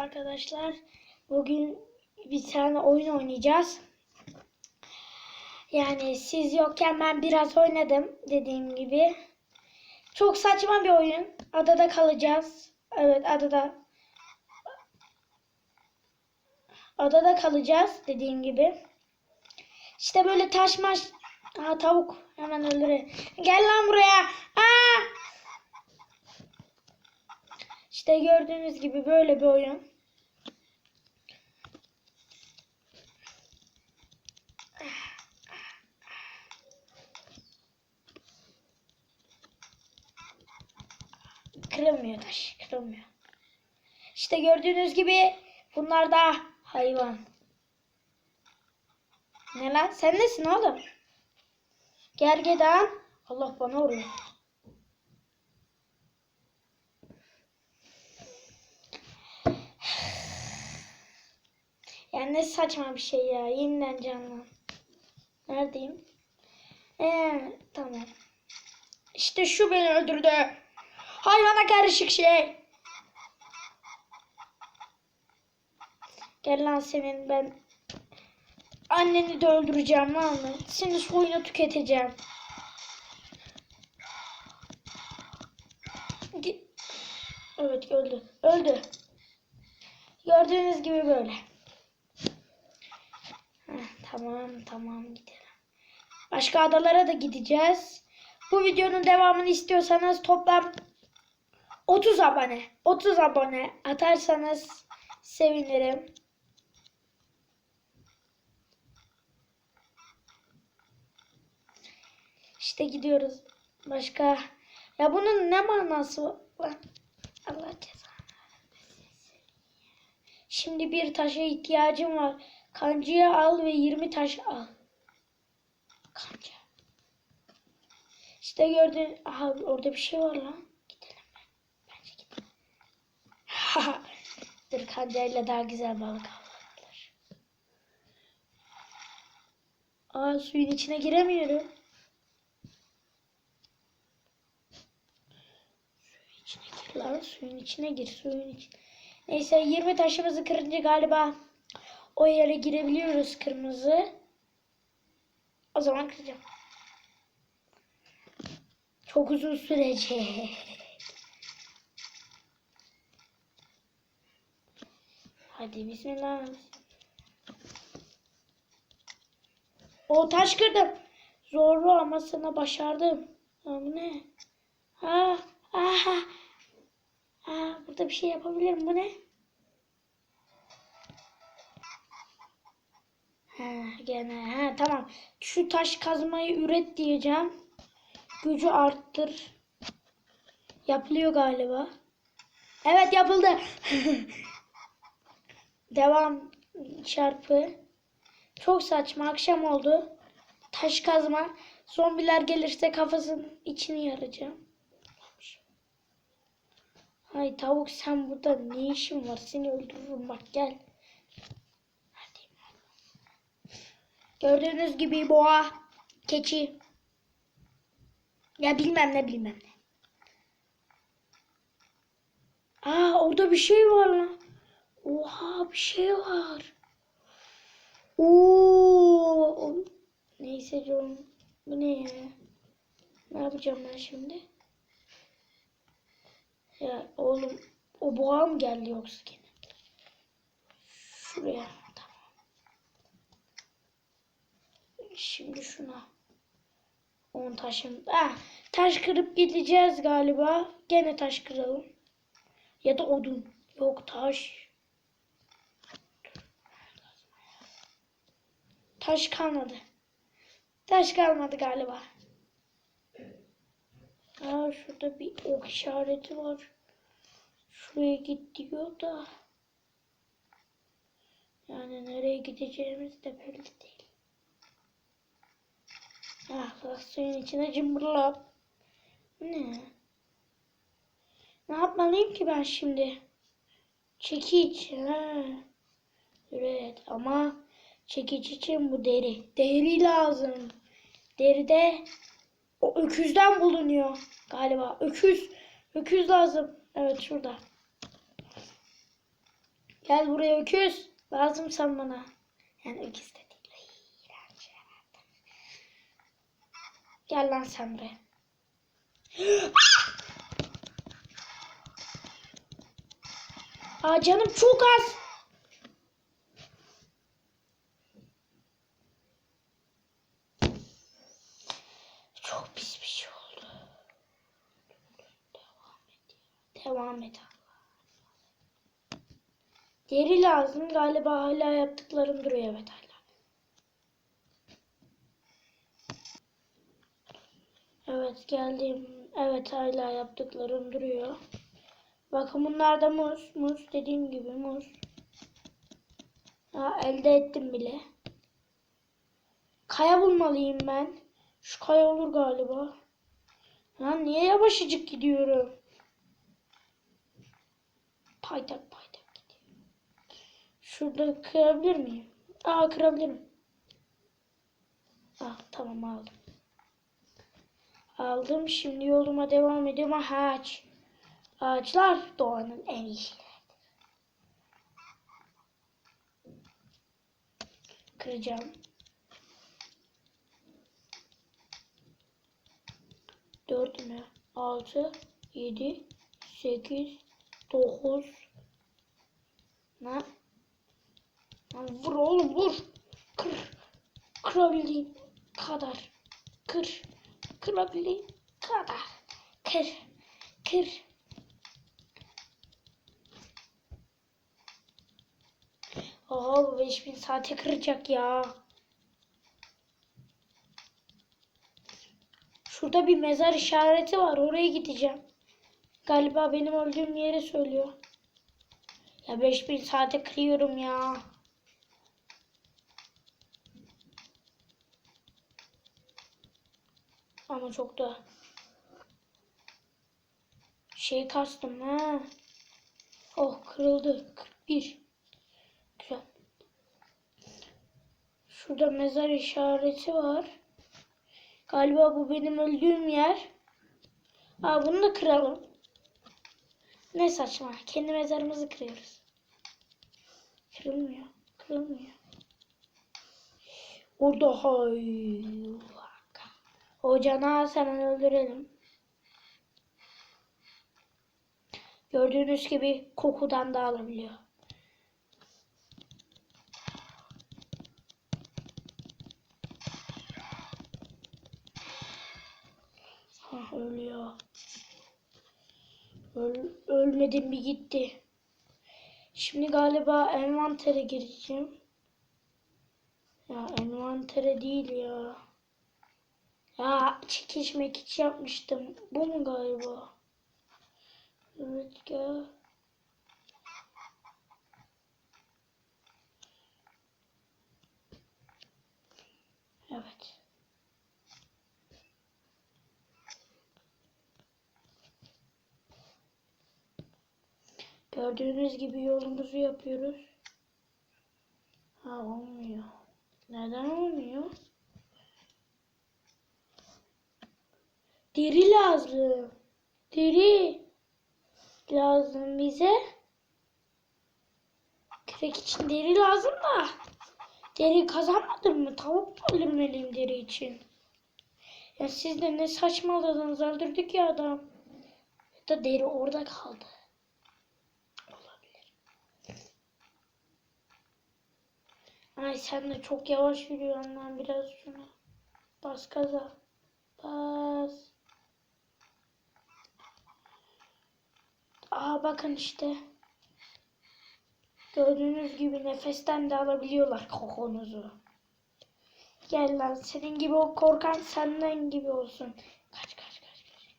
arkadaşlar. Bugün bir tane oyun oynayacağız. Yani siz yokken ben biraz oynadım dediğim gibi. Çok saçma bir oyun. Adada kalacağız. Evet adada. Adada kalacağız dediğim gibi. İşte böyle taş maş. Ha tavuk. Hemen öldüre. Gel lan buraya. Aa! İşte gördüğünüz gibi böyle bir oyun. Kırılmıyor taş. Kırılmıyor. İşte gördüğünüz gibi bunlar da hayvan. Ne lan? Sen nesin oğlum? Gergedan. Allah bana vuruyor. Yani ne saçma bir şey ya. Yeniden canlan. Neredeyim? Ee, tamam. İşte şu beni öldürdü. Hayvana karışık şey. Gel lan senin ben anneni de öldüreceğim lan mı? Seni soyunu tüketeceğim. Evet öldü. Öldü. Gördüğünüz gibi böyle. Tamam tamam gidelim. Başka adalara da gideceğiz. Bu videonun devamını istiyorsanız toplam 30 abone. 30 abone atarsanız sevinirim. İşte gidiyoruz. Başka ya bunun ne manası var? Allah cezanı. Şimdi bir taşa ihtiyacım var. Kancayı al ve 20 taş al. Kanca. İşte gördün. Aha orada bir şey var lan. Gidelim ben. Bence gidelim. Dur kancayla daha güzel balık avlanılır. Aa suyun içine giremiyorum. Suyun içine gir lan. Suyun içine gir. Suyun içine. Neyse 20 taşımızı kırınca galiba o yere girebiliyoruz kırmızı. O zaman kıracağım. Çok uzun sürecek. Hadi bismillah. O taş kırdım. Zorlu ama sana başardım. Bu ne? Ha, aha. Ha, burada bir şey yapabilirim. Bu ne? Ha, gene. Ha, tamam. Şu taş kazmayı üret diyeceğim. Gücü arttır. Yapılıyor galiba. Evet yapıldı. Devam çarpı. Çok saçma. Akşam oldu. Taş kazma. Zombiler gelirse kafasının içini yaracağım. Hay tavuk sen burada ne işin var? Seni öldürürüm bak gel. Hadi. Gördüğünüz gibi boğa, keçi. Ya bilmem ne bilmem ne. Aa orada bir şey var lan. Oha bir şey var. Oo. Neyse canım. Bu ne ya? Ne yapacağım ben şimdi? Ya oğlum o boğa mı geldi yoksa gene? Şuraya. Tamam. Şimdi şuna. 10 taşım. Ah, taş kırıp gideceğiz galiba. Gene taş kıralım. Ya da odun. Yok taş. Taş kalmadı. Taş kalmadı galiba. Aa, şurada bir ok işareti var. Şuraya git diyor da. Yani nereye gideceğimiz de belli değil. Ah suyun içine cımbırlap. Ne? Ne yapmalıyım ki ben şimdi? Çekiç. Ha. Evet ama çekiç için bu deri. Deri lazım. Deride o öküzden bulunuyor galiba. Öküz. Öküz lazım. Evet şurada. Gel buraya öküz. Lazımsan bana. Yani öküz de değil. Gel lan sen buraya. Aa canım çok az. Çok pis bir şey oldu. Devam et. ya. Devam et Allah. Deri lazım. Galiba hala yaptıklarım duruyor. Evet hala. Evet geldim. Evet hala yaptıklarım duruyor. Bakın bunlar da muz. Muz dediğim gibi muz. Ha, elde ettim bile. Kaya bulmalıyım ben. Şu kaya olur galiba. Lan niye yavaşıcık gidiyorum? Paytak paytak gidiyorum. Şurada kırabilir miyim? Aa kırabilirim. Ah tamam aldım. Aldım. Şimdi yoluma devam ediyorum. Ağaç. Ağaçlar doğanın en iyisi. Kıracağım. Dört? Altı, yedi, sekiz, dokuz. Lan. Lan vur oğlum vur. Kır. Kırabildiğin kadar. Kır. Kırabildiğin kadar. Kır. Kır. Oha bu 5000 saate kıracak ya. Şurada bir mezar işareti var. Oraya gideceğim. Galiba benim öldüğüm yeri söylüyor. Ya 5000 saate kırıyorum ya. Ama çok da şey kastım ha. Oh kırıldı. 41. Güzel. Şurada mezar işareti var. Galiba bu benim öldüğüm yer. Aa bunu da kıralım. Ne saçma. Kendi mezarımızı kırıyoruz. Kırılmıyor. Kırılmıyor. Orada hay. O canağı hemen öldürelim. Gördüğünüz gibi kokudan da Öl, ölmedim bir gitti. Şimdi galiba envantere gireceğim. Ya envantere değil ya. Ya çekiş mekiş yapmıştım. Bu mu galiba? Evet gel. Evet. Gördüğünüz gibi yolumuzu yapıyoruz. Ha olmuyor. Neden olmuyor? Deri lazım. Deri lazım bize. Kürek için deri lazım da. Deri kazanmadım mı? Tavuk öldürmeliyim deri için? Ya siz de ne saçmaladınız öldürdük ya adam. Da deri orada kaldı. Ay sen de çok yavaş yürüyorsun lan biraz şuna. Bas gaza. Bas. Aa bakın işte. Gördüğünüz gibi nefesten de alabiliyorlar kokunuzu. Gel lan senin gibi o korkan senden gibi olsun. Kaç kaç kaç kaç.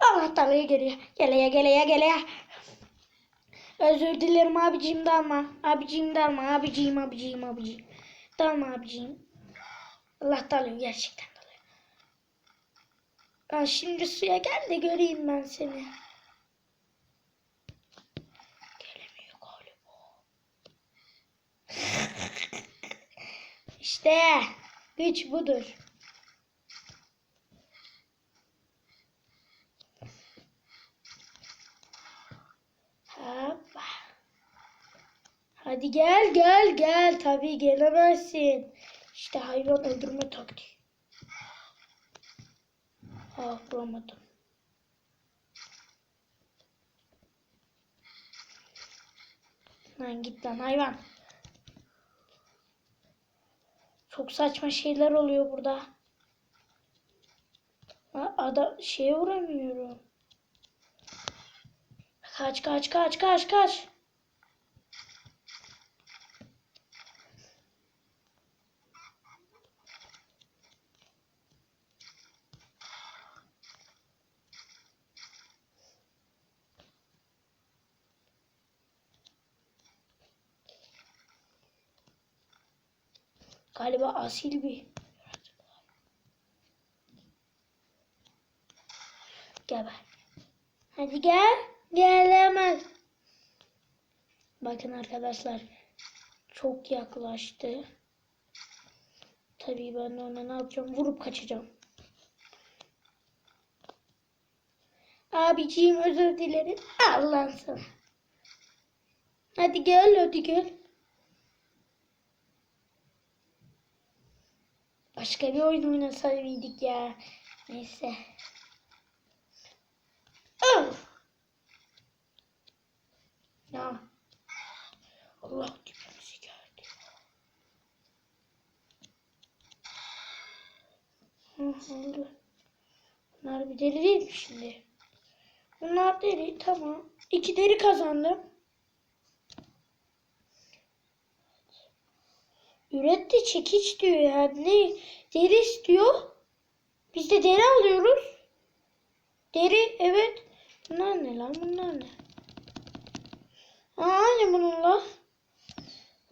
Allah dalaya geliyor. Geleye geleye geleye. Özür dilerim abicim dalma. Abicim dalma. Abicim abicim abicim. Dalma abicim. Allah dalıyor gerçekten dalıyor. Ha, şimdi suya gel de göreyim ben seni. Gelemiyor galiba. İşte güç budur. Hoppa. Hadi gel gel gel. Tabii gelemezsin. İşte hayvan öldürme taktiği. Ah vuramadım. Lan git lan hayvan. Çok saçma şeyler oluyor burada. Ha, Ada şeye vuramıyorum. Kaç kaç kaç kaç kaç. Galiba asil bir. Geber. Hadi gel. Gelemez. Bakın arkadaşlar. Çok yaklaştı. Tabii ben de ona ne yapacağım? Vurup kaçacağım. Abiciğim özür dilerim. Allah sana. Hadi gel hadi gel. Başka bir oyun oynasaydık ya. Neyse. Öf! Ya. Allah dibimizi geldi. Hı, oldu. Bunlar bir deli değil mi şimdi? Bunlar deli tamam. İki deri kazandım. Üret de çekiç diyor yani. Ne? Deri istiyor. Biz de deri alıyoruz. Deri evet. Bunlar ne lan bunlar ne? Aa ne bununla?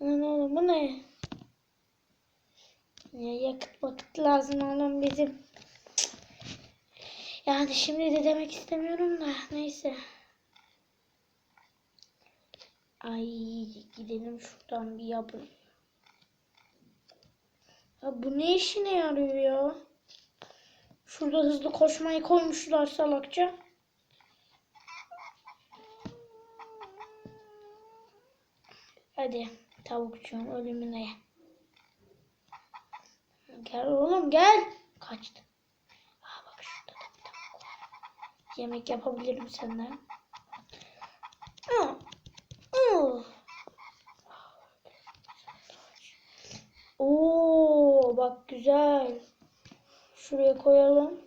Oğlum bu ne? Ya yakıt vakit lazım oğlum bizim. Yani şimdi de demek istemiyorum da neyse. Ay gidelim şuradan bir yapın. Ya bu ne işine yarıyor ya? Şurada hızlı koşmayı koymuşlar salakça. Hadi tavukçuğum ölümüne. Gel oğlum gel. Kaçtı. Aa bak şurada da bir tavuk var. Yemek yapabilirim senden. Oo bak güzel. Şuraya koyalım.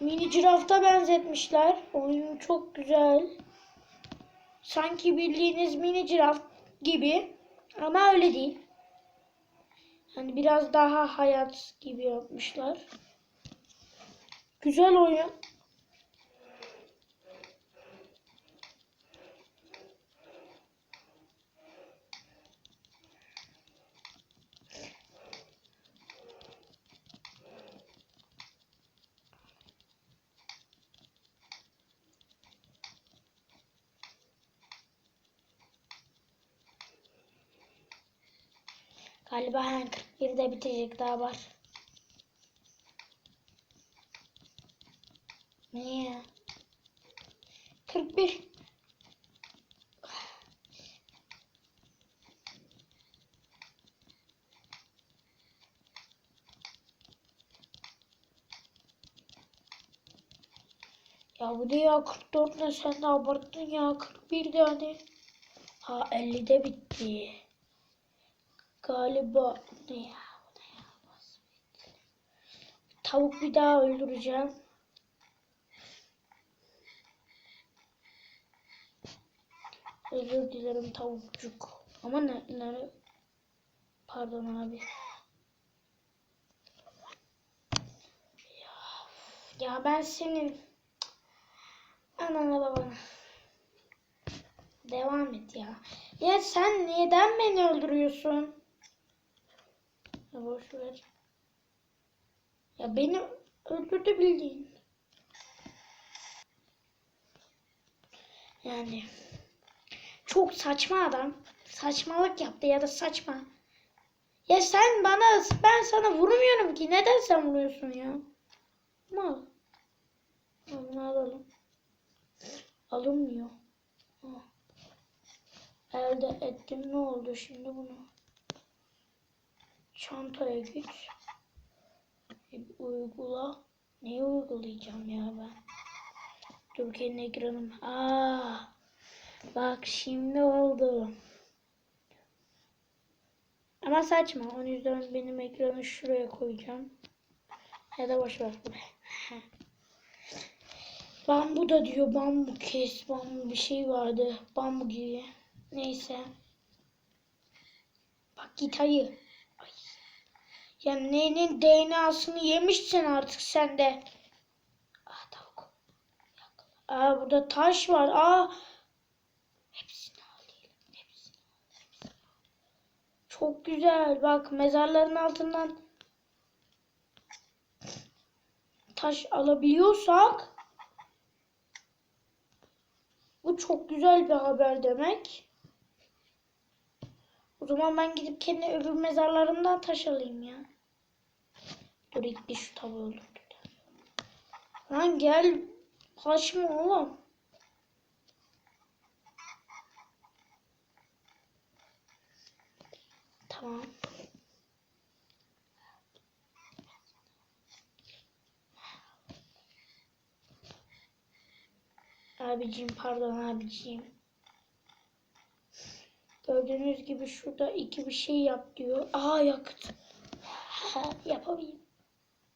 Mini cirafta benzetmişler. Oyun çok güzel. Sanki bildiğiniz mini ciraf gibi. Ama öyle değil. Hani biraz daha hayat gibi yapmışlar. Güzel oyun. Galiba hemen 41'de bitecek daha var. Niye? 41. Ya bu da ya 44 ne sen de abarttın ya 41 de hani. Ha 50'de bitti. Galiba ne ya ne ya. Tavuk bir daha öldüreceğim. Özür dilerim tavukcuk. Ama ne, ne pardon abi. Ya, ya ben senin anana babana. Devam et ya. Ya sen neden beni öldürüyorsun? Boş ver. Ya beni öldürdü bildiğin. Yani çok saçma adam. Saçmalık yaptı ya da saçma. Ya sen bana ben sana vurmuyorum ki. Neden sen vuruyorsun ya? Mal. Bunu alalım. Alınmıyor. Ah. elde ettim. Ne oldu şimdi bunu? Çantaya git. Bir uygula. Neyi uygulayacağım ya ben? Kendi ekranım. Aa, bak şimdi oldu. Ama saçma. O yüzden benim ekranı şuraya koyacağım. Ya da boş ver. Bambu da diyor bambu kes bambu bir şey vardı bambu gibi. Neyse. Bak git ayı. Ya neyin DNA'sını yemişsin artık sen de. Aa tavuk. Aa burada taş var. Aa. Hepsini alayım. Hepsini. hepsini. Çok güzel. Bak mezarların altından taş alabiliyorsak bu çok güzel bir haber demek. Zaman ben gidip kendi öbür mezarlarımdan taş alayım ya. Dur ilk bir şu tavuğu öldürdüm. Lan gel. Kaçma oğlum. Tamam. Abicim pardon abicim. Gördüğünüz gibi şurada iki bir şey yap diyor. Aa yakıt. Ha.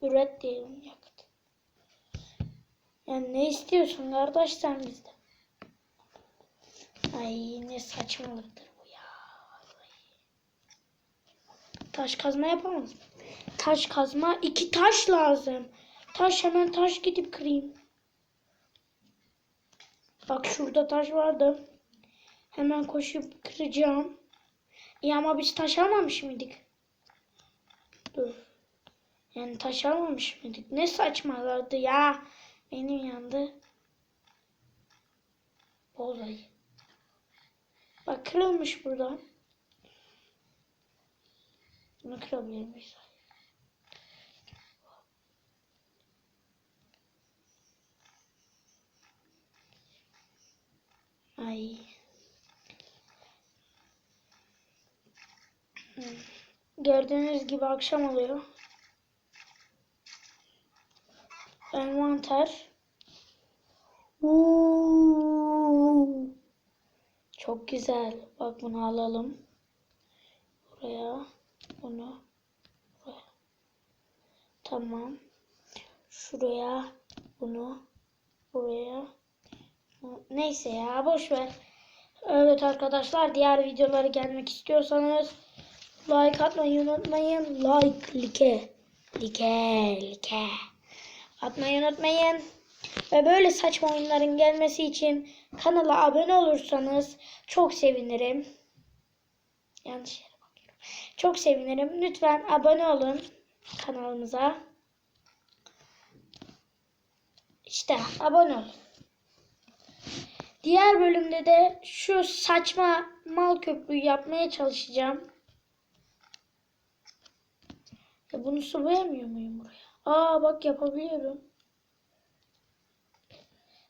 Üret diyelim yakıt. Yani ne istiyorsun kardeş sen bizden? Ay ne saçmalıktır bu ya. Taş kazma yapamaz? Taş kazma iki taş lazım. Taş hemen taş gidip kırayım. Bak şurada taş vardı. Hemen koşup kıracağım. İyi ama biz taş almamış mıydık? Dur. Yani taş almamış mıydık? Ne saçmalardı ya. Benim yandı. Bozayı. Bak kırılmış buradan. Bunu kırabilir miyiz? Ay. Gördüğünüz gibi akşam oluyor. Envanter. Oo. Çok güzel. Bak bunu alalım. Buraya. Bunu. Buraya. Tamam. Şuraya. Bunu. Buraya. Neyse ya boş ver. Evet arkadaşlar diğer videoları gelmek istiyorsanız like atmayı unutmayın. Like, like, like, like. Atmayı unutmayın. Ve böyle saçma oyunların gelmesi için kanala abone olursanız çok sevinirim. Yanlış yere bakıyorum. Çok sevinirim. Lütfen abone olun kanalımıza. İşte abone olun. Diğer bölümde de şu saçma mal köprüyü yapmaya çalışacağım. Ya bunu sıvayamıyor muyum buraya? Aa bak yapabiliyorum.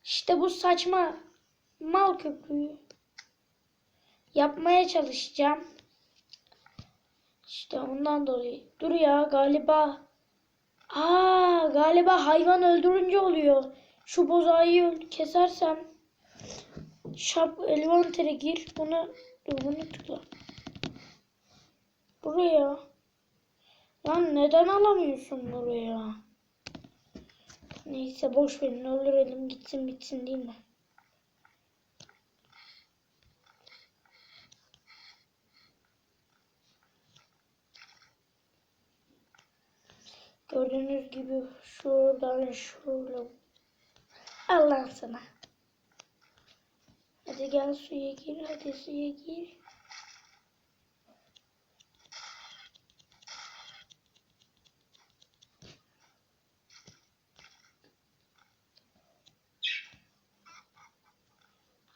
İşte bu saçma mal köprüyü yapmaya çalışacağım. İşte ondan dolayı. Dur ya galiba. Aa galiba hayvan öldürünce oluyor. Şu bozayı kesersem Shop Elementor'e gir. Bunu dur bunu tıkla. Buraya. Lan neden alamıyorsun buraya? Neyse boş verin öldürelim gitsin bitsin değil mi? Gördüğünüz gibi şuradan şöyle. Allah sana. Hadi gel suya gir. Hadi suya gir.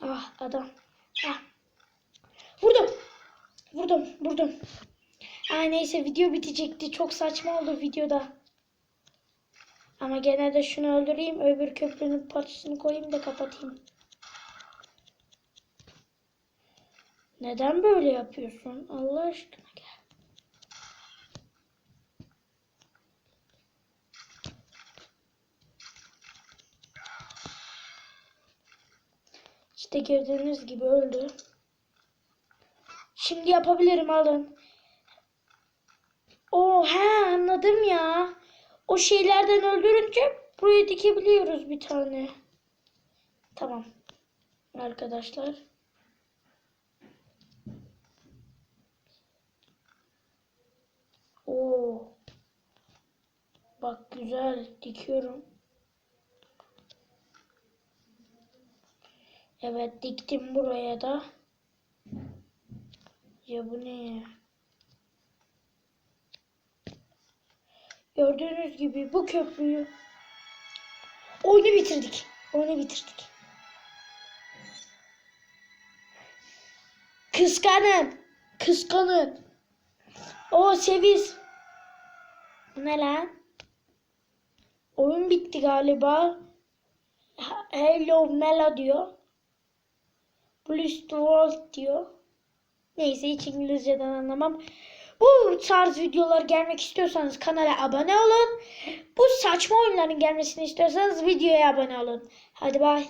Ah adam. Ah. Vurdum. Vurdum. Vurdum. Ay neyse video bitecekti. Çok saçma oldu videoda. Ama gene de şunu öldüreyim. Öbür köprünün parçasını koyayım da kapatayım. Neden böyle yapıyorsun? Allah aşkına İşte gördüğünüz gibi öldü. Şimdi yapabilirim alın. O he anladım ya. O şeylerden öldürünce buraya dikebiliyoruz bir tane. Tamam. Arkadaşlar. Oo. Bak güzel dikiyorum. Evet diktim buraya da. Ya bu ne? Gördüğünüz gibi bu köprüyü oyunu bitirdik. Oyunu bitirdik. Kıskanın. Kıskanın. O seviz. Bu ne lan? Oyun bitti galiba. Hello Mela diyor. Blue World diyor. Neyse hiç İngilizceden anlamam. Bu tarz videolar gelmek istiyorsanız kanala abone olun. Bu saçma oyunların gelmesini istiyorsanız videoya abone olun. Hadi bay.